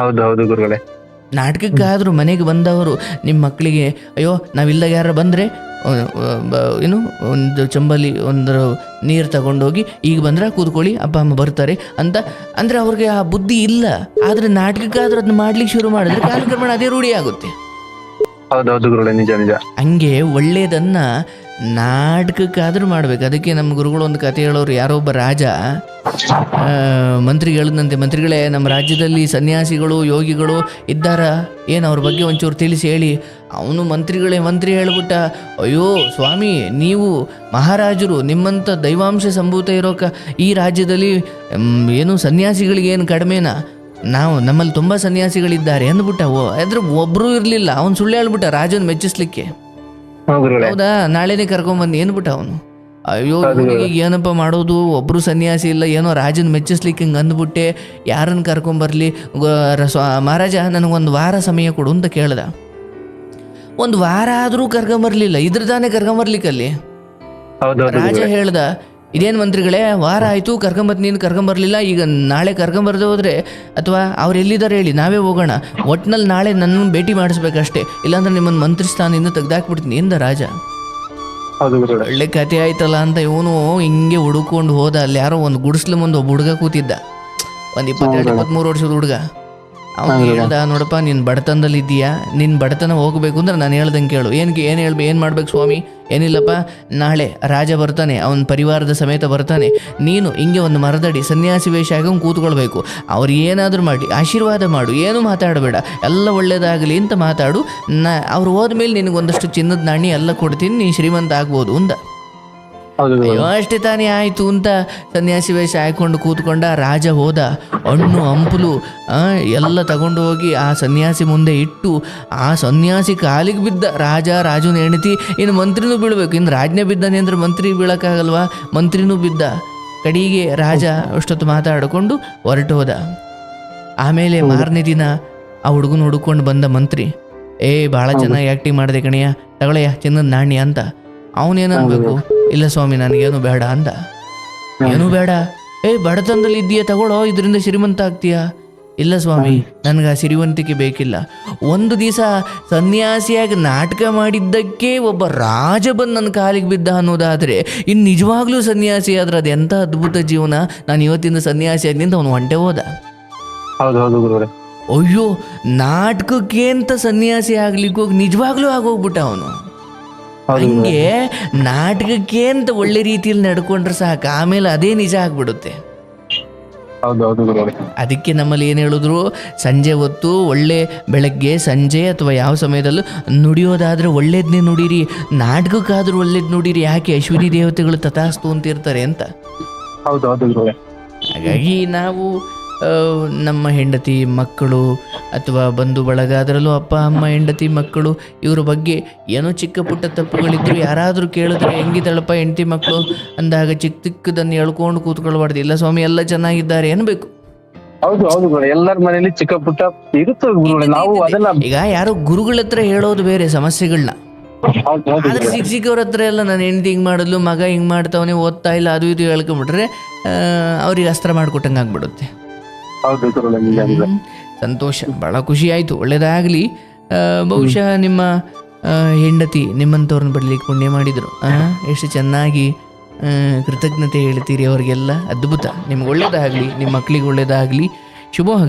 ಹೌದು ಹೌದು ಗುರುಗಳೇ. ನಾಟಕಕ್ಕಾದರೂ ಮನೆಗೆ ಬಂದವರು ನಿಮ್ಮ ಮಕ್ಕಳಿಗೆ ಅಯ್ಯೋ ನಾವಿಲ್ದಾಗ ಯಾರು ಬಂದರೆ ಏನು ಒಂದು ಚಂಬಲಿ ಒಂದು ನೀರು ತಗೊಂಡೋಗಿ ಈಗ ಬಂದ್ರೆ ಕೂತ್ಕೊಳ್ಳಿ ಅಪ್ಪ ಅಮ್ಮ ಬರ್ತಾರೆ ಅಂತ. ಅಂದರೆ ಅವ್ರಿಗೆ ಆ ಬುದ್ಧಿ ಇಲ್ಲ. ಆದರೆ ನಾಟಕಕ್ಕಾದ್ರೂ ಅದನ್ನ ಮಾಡ್ಲಿಕ್ಕೆ ಶುರು ಮಾಡಿದ್ರೆ ಕಾಲಕ್ರಮೇಣ ಅದೇ ರೂಢಿ ಆಗುತ್ತೆ ಹೌದು ಹೌದು ಗುರುಗಳೇ ನಿಜ ನಿಜ. ಹಂಗೆ ಒಳ್ಳೆಯದನ್ನ ನಾಟಕಕ್ಕಾದ್ರೂ ಮಾಡ್ಬೇಕು. ಅದಕ್ಕೆ ನಮ್ಮ ಗುರುಗಳು ಒಂದು ಕತೆ ಹೇಳೋರು ಯಾರೋ ಒಬ್ಬ ರಾಜ. ಮಂತ್ರಿ ಹೇಳಿದಂತೆ, ಮಂತ್ರಿಗಳೇ, ನಮ್ಮ ರಾಜ್ಯದಲ್ಲಿ ಸನ್ಯಾಸಿಗಳು, ಯೋಗಿಗಳು ಇದ್ದಾರ? ಏನು ಅವ್ರ ಬಗ್ಗೆ ಒಂಚೂರು ತಿಳಿಸಿ ಹೇಳಿ. ಅವನು ಮಂತ್ರಿಗಳೇ, ಮಂತ್ರಿ ಹೇಳ್ಬಿಟ್ಟ. ಅಯ್ಯೋ, ಸ್ವಾಮಿ, ನೀವು ಮಹಾರಾಜರು, ನಿಮ್ಮಂಥ ದೈವಾಂಶ ಸಂಭೂತ ಇರೋಕ ಈ ರಾಜ್ಯದಲ್ಲಿ ಏನು ಸನ್ಯಾಸಿಗಳಿಗೇನು ಕಡಿಮೆನಾ? ನಾವು ನಮ್ಮಲ್ಲಿ ತುಂಬ ಸನ್ಯಾಸಿಗಳಿದ್ದಾರೆ. ಅಂದ್ಬಿಟ್ಟ ಓ ಅದ್ರ ಒಬ್ಬರೂ ಇರಲಿಲ್ಲ. ಅವ್ನು ಸುಳ್ಳು ಹೇಳ್ಬಿಟ್ಟ ರಾಜನ ಮೆಚ್ಚಿಸ್ಲಿಕ್ಕೆ. ಹಾ ನಾಳೆನೆ ಕರ್ಕೊಂಡ್ ಬಂದ್ ಏನ್ ಬಿಟ್ಟ ಅವನು? ಅಯ್ಯೋ ಈಗ ಏನಪ್ಪ ಮಾಡೋದು? ಒಬ್ರು ಸನ್ಯಾಸಿ ಇಲ್ಲ ಏನೋ ರಾಜನ್ ಮೆಚ್ಚಿಸ್ಲಿಕ್ಕೆ ಹಿಂಗೆ ಅಂದ್ಬಿಟ್ಟೆ. ಯಾರನ್ನ ಕರ್ಕೊಂಬರ್ಲಿ ಮಹಾರಾಜ ನನಗೊಂದು ವಾರ ಸಮಯ ಕೊಡು ಅಂತ ಕೇಳ್ದ. ಒಂದು ವಾರ ಆದರೂ ಕರ್ಕೊಂಬರ್ಲಿಲ್ಲ ಇದ್ರ ತಾನೇ ಕರ್ಕೊಂಬರ್ಲಿಕ್ಕಲ್ಲಿ ಹೌದು ಹೌದು ರಾಜ ಹೇಳ್ದ ಇದೇನು ಮಂತ್ರಿಗಳೇ ವಾರ ಆಯಿತು ಕರ್ಕೊಂಬತ್ತು ನೀನು ಕರ್ಕೊಂಬರ್ಲಿಲ್ಲ ಈಗ ನಾಳೆ ಕರ್ಕೊಂಬರ್ದೆ ಹೋದರೆ ಅಥವಾ ಅವ್ರು ಎಲ್ಲಿದ್ದಾರೆ ಹೇಳಿ ನಾವೇ ಹೋಗೋಣ. ಒಟ್ನಲ್ಲಿ ನಾಳೆ ನನ್ನನ್ನು ಭೇಟಿ ಮಾಡಿಸ್ಬೇಕಷ್ಟೇ. ಇಲ್ಲಾಂದ್ರೆ ನಿಮ್ಮನ್ನು ಮಂತ್ರಿ ಸ್ಥಾನದಿಂದ ತೆಗ್ದಾಕ್ಬಿಡ್ತೀನಿ. ಎಂದ ರಾಜ? ಒಳ್ಳೆ ಕತೆ ಆಯ್ತಲ್ಲ ಅಂತ ಇವನು ಹಿಂಗೆ ಹುಡುಕೊಂಡು ಹೋದ. ಅಲ್ಲಿ ಯಾರೋ ಒಂದು ಗುಡಿಸ್ಲು ಮುಂದೆ ಒಬ್ಬ ಹುಡುಗ ಕೂತಿದ್ದ. ಒಂದು ಇಪ್ಪತ್ತೆರಡು ಇಪ್ಪತ್ತ್ಮೂರು ವರ್ಷದ ಹುಡುಗ. ಅವ್ನು ಹೇಳ್ದ ನೋಡಪ್ಪ ನೀನು ಬಡತನದಲ್ಲಿ ಇದ್ದೀಯಾ? ನಿನ್ನ ಬಡತನ ಹೋಗಬೇಕು ಅಂದ್ರೆ ನಾನು ಹೇಳ್ದಂಗೆ ಕೇಳು. ಏನಕ್ಕೆ ಏನು ಹೇಳ್ಬೇಕು ಏನು ಮಾಡ್ಬೇಕು ಸ್ವಾಮಿ? ಏನಿಲ್ಲಪ್ಪ. ನಾಳೆ ರಾಜ ಬರ್ತಾನೆ ಅವನ ಪರಿವಾರದ ಸಮೇತ ಬರ್ತಾನೆ. ನೀನು ಹಿಂಗೆ ಒಂದು ಮರದಡಿ ಸನ್ಯಾಸಿ ವೇಷ ಆಗಿ ಕೂತ್ಕೊಳ್ಬೇಕು. ಅವ್ರು ಏನಾದರೂ ಮಾಡಿ ಆಶೀರ್ವಾದ ಮಾಡು ಏನು ಮಾತಾಡಬೇಡ. ಎಲ್ಲ ಒಳ್ಳೇದಾಗಲಿ ಅಂತ ಮಾತಾಡು. ನಾ ಅವ್ರು ಹೋದ್ಮೇಲೆ ನಿನಗೊಂದಷ್ಟು ಚಿನ್ನದ ನಾಣ್ಯ ಎಲ್ಲ ಕೊಡ್ತೀನಿ ನೀನು ಶ್ರೀಮಂತ ಆಗ್ಬೋದು ಗುರುಗಳೇ ಅಯ್ಯೋ ಅಷ್ಟೇ ತಾನೇ ಆಯ್ತು ಅಂತ ಸನ್ಯಾಸಿ ವೇಷ ಹಾಕೊಂಡು ಕೂತ್ಕೊಂಡ ರಾಜ ಹೋದ. ಹಣ್ಣು ಹಂಪಲು ಎಲ್ಲ ತಗೊಂಡು ಹೋಗಿ ಆ ಸನ್ಯಾಸಿ ಮುಂದೆ ಇಟ್ಟು ಆ ಸನ್ಯಾಸಿ ಕಾಲಿಗೆ ಬಿದ್ದ ರಾಜ ರಾಜನ ಹೆಂಡತಿ ಇನ್ನು ಮಂತ್ರಿನೂ ಬೀಳ್ಬೇಕು. ಇನ್ನು ರಾಜನೇ ಬಿದ್ದಾನೆ ಅಂದ್ರೆ ಮಂತ್ರಿ ಬೀಳಕ್ಕಾಗಲ್ವಾ? ಮಂತ್ರಿನೂ ಬಿದ್ದ. ಕಡೆಗೆ ರಾಜ ಅಷ್ಟೊತ್ತು ಮಾತಾಡಿಕೊಂಡು ಹೊರಟು ಹೋದ. ಆಮೇಲೆ ಮಾರನೇ ದಿನ ಆ ಹುಡುಗನ ಹುಡುಕೊಂಡು ಬಂದ ಮಂತ್ರಿ ಏ ಭಾಳ ಚೆನ್ನಾಗಿ ಆ್ಯಕ್ಟಿಂಗ್ ಮಾಡಿದೆ ಕಣಯ್ಯ. ತಗೊಳಯ್ಯ ಚಿನ್ನದ ನಾಣ್ಯ ಅಂತ. ಅವನೇನನ್ಬೇಕು ಇಲ್ಲ ಸ್ವಾಮಿ ನನಗೇನು ಬೇಡ ಅಂದ. ಏನು ಬೇಡ. ಏ ಬಡತನದಲ್ಲಿ ಇದೆಯಾ ತಗೊಳ್ಳೋ ಇದರಿಂದ ಶ್ರೀಮಂತ ಆಗ್ತೀಯಾ? ಇಲ್ಲ ಸ್ವಾಮಿ ನನಗೆ ಆ ಸಿರಿವಂತಿಕೆ ಬೇಕಿಲ್ಲ. ಒಂದು ದಿವಸ ಸನ್ಯಾಸಿಯಾಗಿ ನಾಟಕ ಮಾಡಿದ್ದಕ್ಕೆ ಒಬ್ಬ ರಾಜ ಬಂದು ನನ್ನ ಕಾಲಿಗೆ ಬಿದ್ದ ಅನ್ನೋದಾದರೆ ಇನ್ನು ನಿಜವಾಗ್ಲೂ ಸನ್ಯಾಸಿ ಆದ್ರೆ ಅದು ಎಂಥ ಅದ್ಭುತ ಜೀವನ. ನಾನು ಇವತ್ತಿಂದ ಸನ್ಯಾಸಿ ಆಗಿನಿಂದ ಅವನು ಹೊಂಟೆ ಹೋದ. ಹೌದು ಹೌದು ಗುರುಗಳೇ ಅಯ್ಯೋ ನಾಟಕಕ್ಕೆ ಅಂತ ಸನ್ಯಾಸಿ ಆಗ್ಲಿಕ್ಕೆ ಹೋಗಿ ನಿಜವಾಗ್ಲೂ ಆಗೋಗ್ಬಿಟ್ಟ ಅವನು. ಹಂಗೆ ನಾಟಕಕ್ಕೆ ಅಂತ ಒಳ್ಳೆ ರೀತಿಯಲ್ಲಿ ನಡ್ಕೊಂಡ್ರೆ ಸಾಕು. ಆಮೇಲೆ ಅದೇ ನಿಜ ಆಗ್ಬಿಡುತ್ತೆ. ಅದಕ್ಕೆ ನಮ್ಮಲ್ಲಿ ಏನು ಹೇಳಿದ್ರು ಸಂಜೆ ಹೊತ್ತು ಒಳ್ಳೆ ಬೆಳಗ್ಗೆ ಸಂಜೆ ಅಥವಾ ಯಾವ ಸಮಯದಲ್ಲೂ ನುಡಿಯೋದಾದ್ರೆ ಒಳ್ಳೇದನ್ನೇ ನುಡಿರಿ. ನಾಟಕಕ್ಕಾದ್ರೂ ಒಳ್ಳೇದ್ ನುಡಿರಿ. ಯಾಕೆ ಅಶ್ವಿನಿ ದೇವತೆಗಳು ತಥಾಸ್ತು ಅಂತಿರ್ತಾರೆ ಅಂತ. ಹೌದು ಹಾಗಾಗಿ ನಾವು ನಮ್ಮ ಹೆಂಡತಿ ಮಕ್ಕಳು ಅಥವಾ ಬಂಧು ಬಳಗ ಅದರಲ್ಲೂ ಅಪ್ಪ ಅಮ್ಮ ಹೆಂಡತಿ ಮಕ್ಕಳು ಇವ್ರ ಬಗ್ಗೆ ಏನೋ ಚಿಕ್ಕ ಪುಟ್ಟ ತಪ್ಪುಗಳಿದ್ದರು ಯಾರಾದರೂ ಕೇಳಿದ್ರೆ ಹೆಂಗಿದ್ದಾಳಪ್ಪ ಹೆಂಡತಿ ಮಕ್ಕಳು? ಅಂದಾಗ ಚಿಕ್ಕ ಚಿಕ್ಕದನ್ನು ಹೇಳ್ಕೊಂಡು ಕೂತ್ಕೊಳ್ಬಾರ್ದು. ಇಲ್ಲ ಸ್ವಾಮಿ ಎಲ್ಲ ಚೆನ್ನಾಗಿದ್ದಾರೆ ಅನ್ಬೇಕು. ಹೌದು ಹೌದು ಎಲ್ಲರ ಮನೇಲಿ ಚಿಕ್ಕ ಪುಟ್ಟ ಇರುತ್ತೆ ನಾವು ಅದೆಲ್ಲ ಈಗ ಯಾರು ಗುರುಗಳ ಹತ್ರ ಹೇಳೋದು ಬೇರೆ ಸಮಸ್ಯೆಗಳನ್ನ ಆದ್ರೆ ಸಿಕ್ಕ ಸಿಕ್ಕವ್ರ ಹತ್ರ ಎಲ್ಲ ನಾನು ಹೆಂಡತಿ ಹಿಂಗೆ ಮಾಡಿದ್ಲು ಮಗ ಹಿಂಗೆ ಮಾಡ್ತಾವನೆ ಓದ್ತಾ ಇಲ್ಲ ಅದು ಇದು ಹೇಳ್ಕೊಂಬಿಟ್ರೆ ಅವ್ರಿಗೆ ಅಸ್ತ್ರ ಮಾಡಿಕೊಟ್ಟಂಗೆ ಆಗ್ಬಿಡುತ್ತೆ ಹೌದು ಸಂತೋಷ ಬಹಳ ಖುಷಿ ಆಯಿತು. ಒಳ್ಳೇದಾಗಲಿ. ಬಹುಶಃ ನಿಮ್ಮ ಹೆಂಡತಿ ನಿಮ್ಮಂಥವ್ರನ್ನ ಬಿಡ್ಲಿಕ್ಕೆ ಪುಣ್ಯ ಮಾಡಿದ್ರು. ಎಷ್ಟು ಚೆನ್ನಾಗಿ ಕೃತಜ್ಞತೆ ಹೇಳ್ತೀರಿ ಅವರಿಗೆಲ್ಲ. ಅದ್ಭುತ. ನಿಮ್ಗೆ ಒಳ್ಳೇದಾಗ್ಲಿ ನಿಮ್ಮ ಮಕ್ಕಳಿಗೆ ಒಳ್ಳೇದಾಗಲಿ. ಶುಭವಾಗಲಿ.